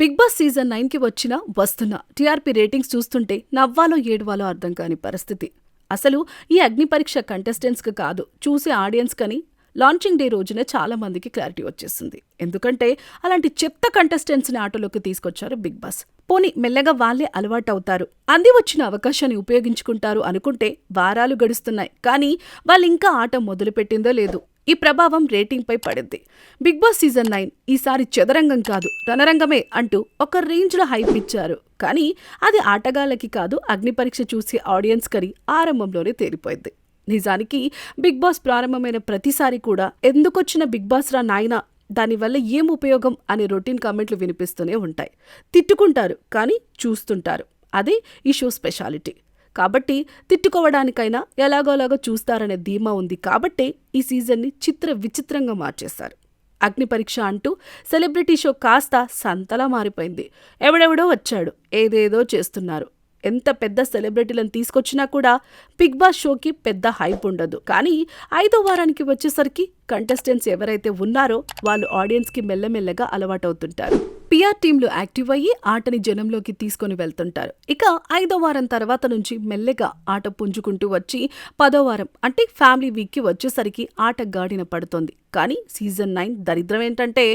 Big boss season నైన్కి వచ్చిన వస్తున్న టీఆర్పీ రేటింగ్స్ చూస్తుంటే నవ్వాలో ఏడవాలో అర్థం కాని పరిస్థితి. అసలు ఈ అగ్ని పరీక్ష కంటెస్టెంట్స్కి కాదు చూసే ఆడియన్స్ కని లాంచింగ్ డే రోజున చాలా మందికి క్లారిటీ వచ్చేసింది. ఎందుకంటే అలాంటి చెత్త కంటెస్టెంట్స్ని ఆటోలోకి తీసుకొచ్చారు బిగ్ బాస్. పోనీ మెల్లగా వాళ్ళే అలవాటవుతారు. అంది వచ్చిన అవకాశాన్ని ఉపయోగించుకుంటారు అనుకుంటే వారాలు గడుస్తున్నాయి. కానీ వాళ్ళింకా ఆట మొదలుపెట్టిందో లేదు. ఈ ప్రభావం రేటింగ్పై పడింది. బిగ్ బాస్ సీజన్ నైన్ ఈసారి చదరంగం కాదు రణరంగమే అంటూ ఒక రేంజ్లో హైప్ ఇచ్చారు. కానీ అది ఆటగాళ్ళకి కాదు అగ్నిపరీక్ష చూసే ఆడియన్స్ కని ఆరంభంలోనే తేలిపోయింది. నిజానికి బిగ్ బాస్ ప్రారంభమైన ప్రతిసారి కూడా ఎందుకొచ్చిన బిగ్ బాస్ రా నాయనా దానివల్ల ఏం ఉపయోగం అనే రొటీన్ కామెంట్లు వినిపిస్తూనే ఉంటాయి. తిట్టుకుంటారు కానీ చూస్తుంటారు. అదే ఈ షో స్పెషాలిటీ. కాబట్టి తిట్టుకోవడానికైనా ఎలాగోలాగో చూస్తారనే ధీమా ఉంది కాబట్టే ఈ సీజన్ని చిత్ర విచిత్రంగా మార్చేశారు. అగ్ని పరీక్ష అంటూ సెలబ్రిటీ షో కాస్త సంతలా మారిపోయింది. ఎవడెవడో వచ్చాడు ఏదేదో చేస్తున్నారు. ఎంత పెద్ద సెలబ్రిటీలను తీసుకొచ్చినా కూడా బిగ్ బాస్ షోకి పెద్ద హైప్ ఉండదు. కానీ ఐదో వారానికి వచ్చేసరికి కంటెస్టెంట్స్ ఎవరైతే ఉన్నారో వాళ్ళు ఆడియన్స్కి మెల్లమెల్లగా అలవాటవుతుంటారు. పిఆర్ టీంలు యాక్టివ్ అయ్యి ఆటని జనంలోకి తీసుకొని వెళ్తుంటారు. ఇక ఐదో వారం తర్వాత నుంచి మెల్లగా ఆట పుంజుకుంటూ వచ్చి పదో వారం అంటే ఫ్యామిలీ వీక్కి వచ్చేసరికి ఆట గాడిన పడుతోంది. కానీ సీజన్ నైన్ దరిద్రం ఏంటంటే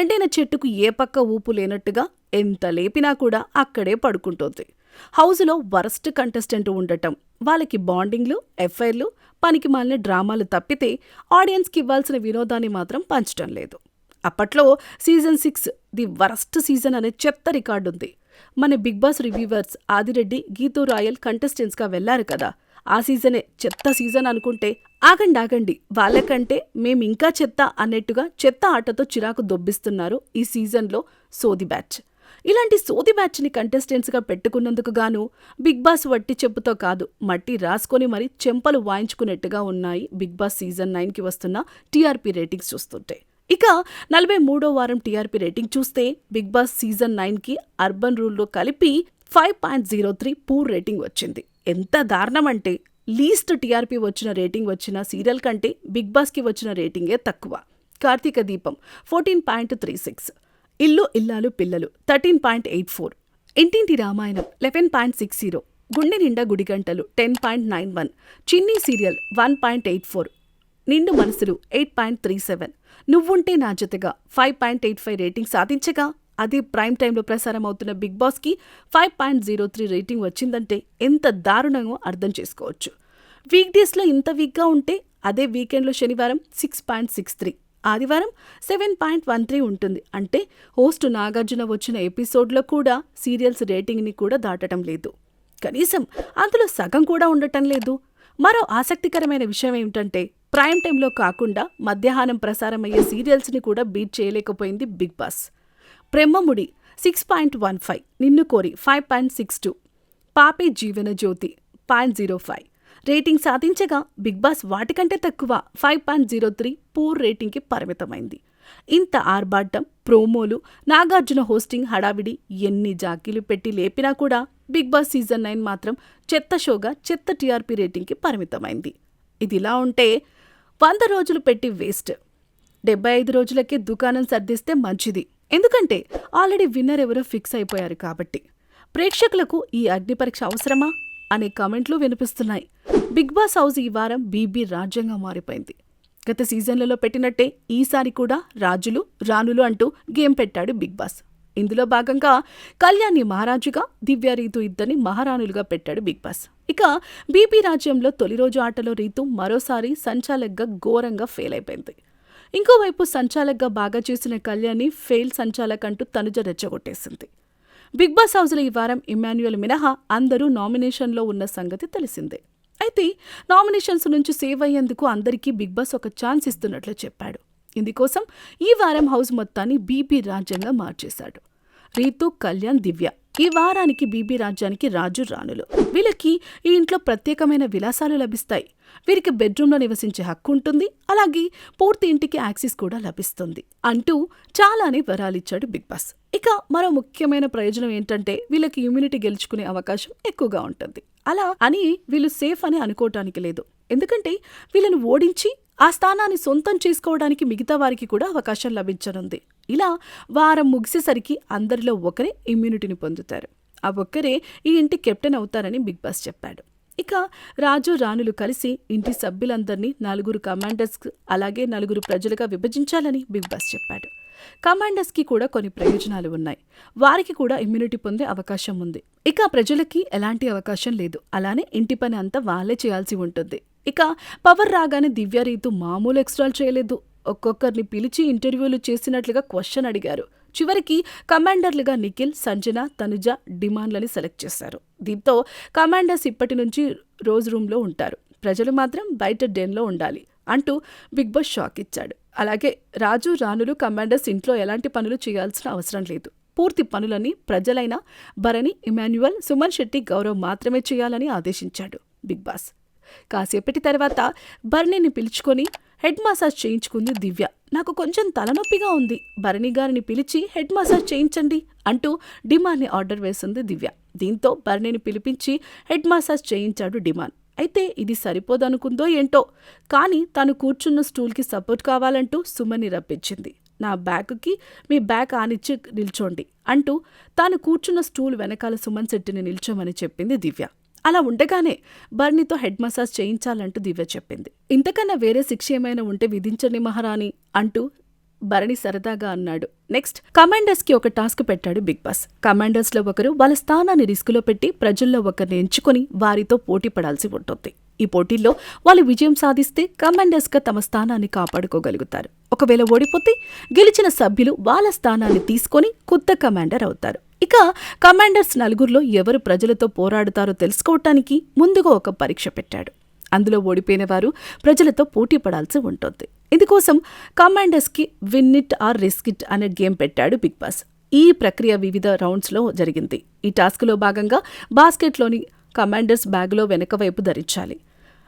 ఎండిన చెట్టుకు ఏ పక్క ఊపు లేనట్టుగా ఎంత లేపినా కూడా అక్కడే పడుకుంటోంది. హౌస్లో వరస్ట్ కంటెస్టెంట్ ఉండటం. వాళ్ళకి బాండింగ్లు ఎఫ్ఐర్లు పనికి మాలిన డ్రామాలు తప్పితే ఆడియన్స్కి ఇవ్వాల్సిన వినోదాన్ని మాత్రం పంచడం లేదు. అప్పట్లో season six the worst season అనే చెత్త రికార్డు ఉంది. మన Bigg Boss reviewers Adireddy Geethu Royal కంటెస్టెంట్స్గా వెళ్ళారు కదా. ఆ సీజనే చెత్త సీజన్ అనుకుంటే ఆగండి ఆగండి. వాళ్ళకంటే మేమింకా చెత్త అన్నట్టుగా చెత్త ఆటతో చిరాకు దొబ్బిస్తున్నారు ఈ సీజన్లో సోది బ్యాచ్. ఇలాంటి సోది బ్యాచ్ని కంటెస్టెంట్స్గా పెట్టుకున్నందుకు గాను బిగ్ బాస్ వట్టి చెప్పుతో కాదు మట్టి రాసుకొని మరి చెంపలు వాయించుకున్నట్టుగా ఉన్నాయి బిగ్ బాస్ సీజన్ నైన్కి వస్తున్న టీఆర్పీ రేటింగ్స్ చూస్తుంటే. ఇక నలభై మూడో వారం టీఆర్పీ రేటింగ్ చూస్తే బిగ్ బాస్ సీజన్ నైన్కి అర్బన్ రూల్లో కలిపి five point zero three poor rating వచ్చింది. ఎంత దారుణం అంటే లీస్ట్ టీఆర్పీ వచ్చిన రేటింగ్ వచ్చిన సీరియల్ కంటే బిగ్ బాస్కి వచ్చిన రేటింగే తక్కువ. కార్తీక దీపం fourteen point three six. Illu Illalu Pillalu. Thirteen point eight four. Intinti Ramayanam eleven point six zero. Gunde Ninda Gudigantalu ten point nine one. Chinni serial one point eight four. Nindu Manasulu eight point three seven. Nuvvunte Naa Jathaga five point eight five rating సాధించగా అదే prime టైంలో ప్రసారం అవుతున్న big బాస్కి five point zero three rating వచ్చిందంటే ఎంత దారుణమో అర్థం చేసుకోవచ్చు. వీక్ డేస్లో ఇంత వీక్గా ఉంటే అదే వీకెండ్లో శనివారం సిక్స్ పాయింట్ సిక్స్ త్రీ. ఆదివారం సెవెన్ పాయింట్ వన్ త్రీ ఉంటుంది. అంటే హోస్ట్ నాగార్జున వచ్చిన ఎపిసోడ్లో కూడా సీరియల్స్ రేటింగ్ని కూడా దాటడం లేదు. కనీసం అందులో సగం కూడా ఉండటం లేదు. మరో ఆసక్తికరమైన విషయం ఏమిటంటే ప్రైమ్ టైంలో కాకుండా మధ్యాహ్నం ప్రసారమయ్యే సీరియల్స్ని కూడా బీట్ చేయలేకపోయింది Bigg Boss. Brahmamudi six point one five Ninnu Kori five point six two Paapi Jeevana Jyothi point zero five. Rating సాధించగా బిగ్ బాస్ వాటికంటే తక్కువ five point zero three poor రేటింగ్కి పరిమితమైంది. ఇంత ఆర్భాటం ప్రోమోలు నాగార్జున హోస్టింగ్ హడావిడి ఎన్ని జాకీలు పెట్టి లేపినా కూడా బిగ్ బాస్ సీజన్ నైన్ మాత్రం చెత్త షోగా చెత్త టీఆర్పీ రేటింగ్కి పరిమితమైంది. ఇదిలా ఉంటే వంద రోజులు పెట్టి వేస్ట్. డెబ్బై ఐదు రోజులకే దుకాణం సర్దిస్తే మంచిది. ఎందుకంటే ఆల్రెడీ విన్నర్ ఎవరో ఫిక్స్ అయిపోయారు కాబట్టి. ప్రేక్షకులకు ఈ అగ్ని పరీక్ష అవసరమా? అనే కామెంట్లు వినిపిస్తున్నాయి. బిగ్ బాస్ హౌస్ ఈ వారం బీబీ రాజ్యంగా మారిపోయింది. గత సీజన్లలో పెట్టినట్టే ఈసారి కూడా రాజులు రాణులు అంటూ గేమ్ పెట్టాడు బిగ్ బాస్. ఇందులో భాగంగా కళ్యాణ్ని మహారాజుగా దివ్య రీతు ఇద్దరిని మహారాణులుగా పెట్టాడు బిగ్ బాస్. ఇక బీబీ రాజ్యంలో తొలి రోజు ఆటలో రీతు మరోసారి సంచాలక్గా ఘోరంగా ఫెయిల్ అయిపోయింది. ఇంకోవైపు సంచాలక్గా బాగా చేసిన కళ్యాణ్ని ఫెయిల్ సంచాలక్ అంటూ తనుజ రెచ్చగొట్టేసింది. బిగ్ బాస్ హౌస్లో ఈ వారం ఇమాన్యుయల్ మినహా అందరూ నామినేషన్లో ఉన్న సంగతి తెలిసిందే. అయితే నామినేషన్స్ నుంచి సేవ్ అయ్యేందుకు అందరికీ బిగ్ బాస్ ఒక ఛాన్స్ ఇస్తున్నట్లు చెప్పాడు. ఇందుకోసం ఈ వారం హౌస్ మొత్తాన్ని బీబీ రాజ్యంగా మార్చేశాడు. రీతు కళ్యాణ్ దివ్య. ఈ వారానికి బీబీ రాజ్యానికి రాజు రాణులు. వీళ్ళకి ఈ ఇంట్లో ప్రత్యేకమైన విలాసాలు లభిస్తాయి. వీరికి బెడ్రూమ్లో నివసించే హక్కు ఉంటుంది. అలాగే పూర్తి ఇంటికి యాక్సెస్ కూడా లభిస్తుంది. అంటూ చాలానే వరాలిచ్చాడు బిగ్ బాస్. ఇక మరో ముఖ్యమైన ప్రయోజనం ఏంటంటే వీళ్ళకి ఇమ్యూనిటీ గెలుచుకునే అవకాశం ఎక్కువగా ఉంటుంది. అలా అని వీళ్ళు సేఫ్ అని అనుకోవటానికి లేదు. ఎందుకంటే వీళ్ళను ఓడించి ఆ స్థానాన్ని సొంతం చేసుకోవడానికి మిగతా వారికి కూడా అవకాశం లభించనుంది. ఇలా వారం ముగిసేసరికి అందరిలో ఒకరే ఇమ్యూనిటీని పొందుతారు. ఆ ఒక్కరే ఈ ఇంటి కెప్టెన్ అవుతారని బిగ్ బాస్ చెప్పాడు. ఇక రాజు రాణులు కలిసి ఇంటి సభ్యులందరినీ నలుగురు కమాండర్స్ అలాగే నలుగురు ప్రజలుగా విభజించాలని బిగ్ బాస్ చెప్పాడు. కమాండర్స్కి కూడా కొన్ని ప్రయోజనాలు ఉన్నాయి. వారికి కూడా ఇమ్యూనిటీ పొందే అవకాశం ఉంది. ఇక ప్రజలకి ఎలాంటి అవకాశం లేదు. అలానే ఇంటి పని అంతా వాళ్ళే చేయాల్సి ఉంటుంది. ఇక పవర్ రాగానే దివ్య రీతు మామూలు ఎక్స్ట్రాలు చేయలేదు. ఒక్కొక్కరిని పిలిచి ఇంటర్వ్యూలు చేసినట్లుగా క్వశ్చన్ అడిగారు. చివరికి కమాండర్లుగా నిఖిల్ సంజన తనుజ డిమాండ్లని సెలెక్ట్ చేశారు. దీంతో కమాండర్స్ ఇప్పటి నుంచి రోజు రూమ్లో ఉంటారు. ప్రజలు మాత్రం బయట డెన్లో ఉండాలి అంటూ బిగ్ బాస్ షాక్ ఇచ్చాడు. అలాగే రాజు రాణులు కమాండర్స్ ఇంట్లో ఎలాంటి పనులు చేయాల్సిన అవసరం లేదు. పూర్తి పనులని ప్రజలైన భరణి ఇమాన్యువల్ సుమన్ శెట్టి గౌరవ్ మాత్రమే చేయాలని ఆదేశించాడు బిగ్ బాస్. కాసేపటి తర్వాత భరణిని పిలుచుకొని హెడ్ మసాజ్ చేయించుకుంది దివ్య. నాకు కొంచెం తలనొప్పిగా ఉంది. భరణి గారిని పిలిచి హెడ్ మసాజ్ చేయించండి అంటూ డిమాన్ని ఆర్డర్ వేసింది దివ్య. దీంతో భరణిని పిలిపించి హెడ్ మసాజ్ చేయించాడు డిమాన్ అయితే ఇది సరిపోదనుకుందో ఏంటో? కానీ తను కూర్చున్న స్టూల్కి సపోర్ట్ కావాలంటూ సుమని రప్పించింది. నా బ్యాగ్కి మీ బ్యాగ్ ఆనిచ్చి నిల్చోండి అంటూ తాను కూర్చున్న స్టూల్ వెనకాల సుమన్ శెట్టిని నిల్చోమని చెప్పింది దివ్య. అలా ఉండగానే బర్నీతో హెడ్ మసాజ్ చేయించాలంటూ దివ్య చెప్పింది. ఇంతకన్నా వేరే శిక్ష ఏమైనా ఉంటే విధించండి మహారాణి అంటూ భరణి సరదాగా అన్నాడు. నెక్స్ట్ కమాండర్స్కి ఒక టాస్క్ పెట్టాడు బిగ్ బాస్. కమాండర్స్లో ఒకరు వాళ్ళ స్థానాన్ని రిస్కులో పెట్టి ప్రజల్లో ఒకరిని ఎంచుకొని వారితో పోటీ పడాల్సి ఉంటుంది. ఈ పోటీల్లో వాళ్ళు విజయం సాధిస్తే కమాండర్స్గా తమ స్థానాన్ని కాపాడుకోగలుగుతారు. ఒకవేళ ఓడిపోతే గెలిచిన సభ్యులు వాళ్ళ స్థానాన్ని తీసుకొని కొత్త కమాండర్ అవుతారు. ఇక కమాండర్స్ నలుగురిలో ఎవరు ప్రజలతో పోరాడుతారో తెలుసుకోవటానికి ముందుగా ఒక పరీక్ష పెట్టాడు. అందులో ఓడిపోయిన వారు ప్రజలతో పోటీ పడాల్సి ఉంటుంది. ఇందుకోసం కమాండర్స్కి win it or risk it అనే గేమ్ పెట్టాడు బిగ్ బాస్. ఈ ప్రక్రియ వివిధ రౌండ్స్లో జరిగింది. ఈ టాస్క్లో భాగంగా బాస్కెట్లోని కమాండర్స్ బ్యాగ్లో వెనక వైపు ధరించాలి.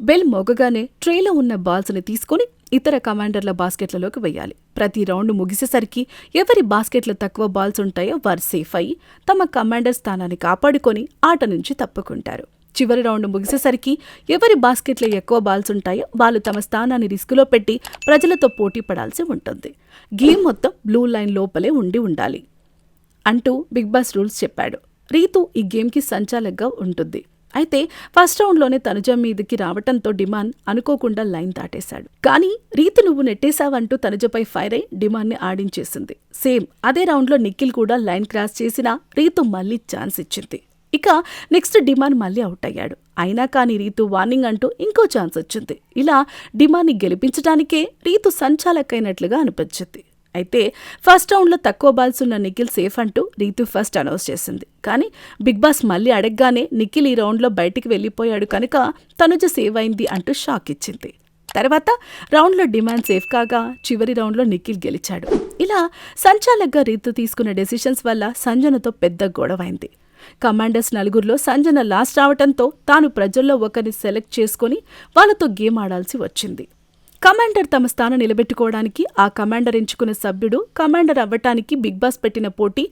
బెల్ మొగగానే ట్రేలో ఉన్న బాల్స్ని తీసుకొని ఇతర కమాండర్ల బాస్కెట్లలోకి వెయ్యాలి ప్రతి రౌండ్ ముగిసేసరికి ఎవరి బాస్కెట్లో తక్కువ బాల్స్ ఉంటాయో వారు సేఫ్ అయ్యి తమ కమాండర్ స్థానాన్ని కాపాడుకొని ఆట నుంచి తప్పుకుంటారు. చివరి రౌండ్ ముగిసేసరికి ఎవరి బాస్కెట్లో ఎక్కువ బాల్స్ ఉంటాయో వాళ్ళు తమ స్థానాన్ని రిస్కులో పెట్టి ప్రజలతో పోటీ పడాల్సి ఉంటుంది. గేమ్ మొత్తం బ్లూ లైన్ లోపలే ఉండి ఉండాలి. అంటూ బిగ్ బాస్ రూల్స్ చెప్పాడు. రీతు ఈ గేమ్కి సంచాలకగా ఉంటుంది. అయితే ఫస్ట్ రౌండ్లోనే తనుజ మీదకి రావటంతో డిమాండ్ అనుకోకుండా లైన్ దాటేశాడు. కానీ రీతి నువ్వు నెట్టేశావంటూ తనుజపై ఫైర్ అయి డిమాండ్ని ఆడించేసింది. సేమ్ అదే రౌండ్లో నిఖిల్ కూడా లైన్ క్రాస్ చేసినా రీతు మళ్ళీ ఛాన్స్ ఇచ్చింది. ఇక నెక్స్ట్ డిమాండ్ మళ్ళీ అవుట్ అయ్యాడు. అయినా కానీ రీతు వార్నింగ్ అంటూ ఇంకో ఛాన్స్ వచ్చింది. ఇలా డిమాండ్ని గెలిపించడానికే రీతు సంచాలకైనట్లుగా అనిపించింది. అయితే ఫస్ట్ రౌండ్లో తక్కువ బాల్స్ ఉన్న నిఖిల్ సేఫ్ అంటూ రీతు ఫస్ట్ అనౌన్స్ చేసింది. కానీ బిగ్ బాస్ మళ్ళీ అడగగానే నిఖిల్ ఈ రౌండ్లో బయటికి వెళ్ళిపోయాడు కనుక తనుజ సేవ్ అయింది అంటూ షాక్ ఇచ్చింది. తర్వాత రౌండ్లో డిమాండ్ సేఫ్ కాగా చివరి రౌండ్లో నిఖిల్ గెలిచాడు. ఇలా సంచాలక్గా రీతు తీసుకున్న డెసిషన్స్ వల్ల సంజనతో పెద్ద గొడవైంది కమాండర్స్ నలుగురిలో సంజన లాస్ట్ రావటంతో తాను ప్రజల్లో ఒకరిని సెలెక్ట్ చేసుకొని వాళ్ళతో గేమ్ ఆడాల్సి వచ్చింది. కమాండర్ తమ స్థానం నిలబెట్టుకోవడానికి ఆ కమాండర్ ఎంచుకున్న సభ్యుడు కమాండర్ అవ్వటానికి బిగ్ బాస్ పెట్టిన పోటీ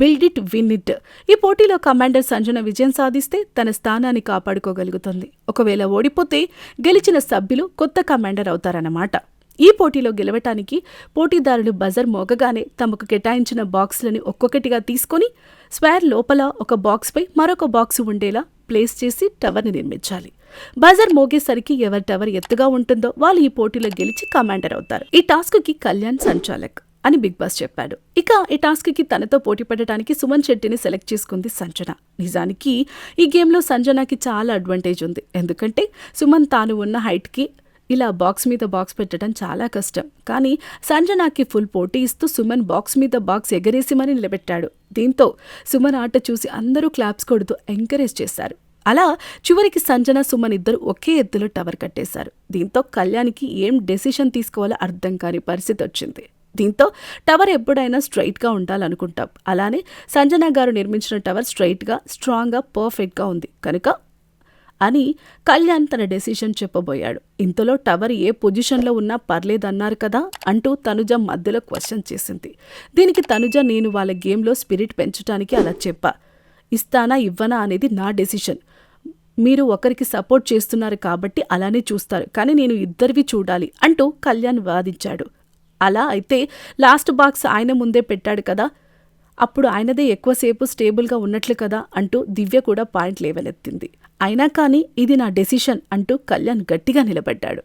బిల్డ్ ఇట్ విన్ ఇట్. ఈ పోటీలో కమాండర్ సంజన విజయం సాధిస్తే తన స్థానాన్ని కాపాడుకోగలుగుతుంది. ఒకవేళ ఓడిపోతే గెలిచిన సభ్యులు కొత్త కమాండర్ అవుతారన్నమాట. ఈ పోటీలో గెలవటానికి పోటీదారులు బజర్ మోగగానే తమకు కేటాయించిన బాక్సులని ఒక్కొక్కటిగా తీసుకొని స్క్వేర్ లోపల ఒక బాక్స్పై మరొక బాక్స్ ఉండేలా ప్లేస్ చేసి టవర్ని నిర్మించాలి. బజర్ మోగేసరికి ఎవరి టవర్ ఎత్తుగా ఉంటుందో వాళ్ళు ఈ పోటీలో గెలిచి కమాండర్ అవుతారు. ఈ టాస్క్కి కళ్యాణ్ సంచాలక్ అని బిగ్ బాస్ చెప్పాడు. ఇక ఈ టాస్క్కి తనతో పోటీ పడటానికి సుమన్ శెట్టిని సెలెక్ట్ చేసుకుంది సంజన. నిజానికి ఈ గేమ్లో సంజనకి చాలా అడ్వాంటేజ్ ఉంది. ఎందుకంటే సుమన్ తాను ఉన్న హైట్కి ఇలా బాక్స్ మీద బాక్స్ పెట్టడం చాలా కష్టం. కానీ సంజనాకి ఫుల్ పోటీ ఇస్తూ సుమన్ బాక్స్ మీద బాక్స్ ఎగరేసి మరీ నిలబెట్టాడు. దీంతో సుమన్ ఆట చూసి అందరూ క్లాప్స్ కొడుతూ ఎంకరేజ్ చేశారు. అలా చివరికి సంజన సుమన్ ఇద్దరు ఒకే ఎత్తులో టవర్ కట్టేశారు. దీంతో కళ్యాణ్కి ఏం డెసిషన్ తీసుకోవాలో అర్థం కాని పరిస్థితి వచ్చింది. దీంతో టవర్ ఎప్పుడైనా స్ట్రైట్గా ఉండాలనుకుంటాం. అలానే సంజన గారు నిర్మించిన టవర్ స్ట్రైట్గా స్ట్రాంగ్గా పర్ఫెక్ట్గా ఉంది. కనుక అని కళ్యాణ్ తన డెసిషన్ చెప్పబోయాడు. ఇంతలో టవర్ ఏ పొజిషన్లో ఉన్నా పర్లేదన్నారు కదా అంటూ తనుజ మధ్యలో క్వశ్చన్ చేసింది. దీనికి తనుజ నేను వాళ్ళ గేమ్లో స్పిరిట్ పెంచడానికి అలా చెప్పా. ఇస్తానా ఇవ్వనా అనేది నా డెసిషన్. మీరు ఒకరికి సపోర్ట్ చేస్తున్నారు కాబట్టి అలానే చూస్తారు. కానీ నేను ఇద్దరివి చూడాలి అంటూ కళ్యాణ్ వాదించాడు. అలా అయితే లాస్ట్ బాక్స్ ఆయన ముందే పెట్టాడు కదా. అప్పుడు ఆయనదే ఎక్కువసేపు స్టేబుల్గా ఉన్నట్లు కదా అంటూ దివ్య కూడా పాయింట్ లేవలెత్తింది అయినా కానీ ఇది నా డెసిషన్ అంటూ కళ్యాణ్ గట్టిగా నిలబడ్డాడు.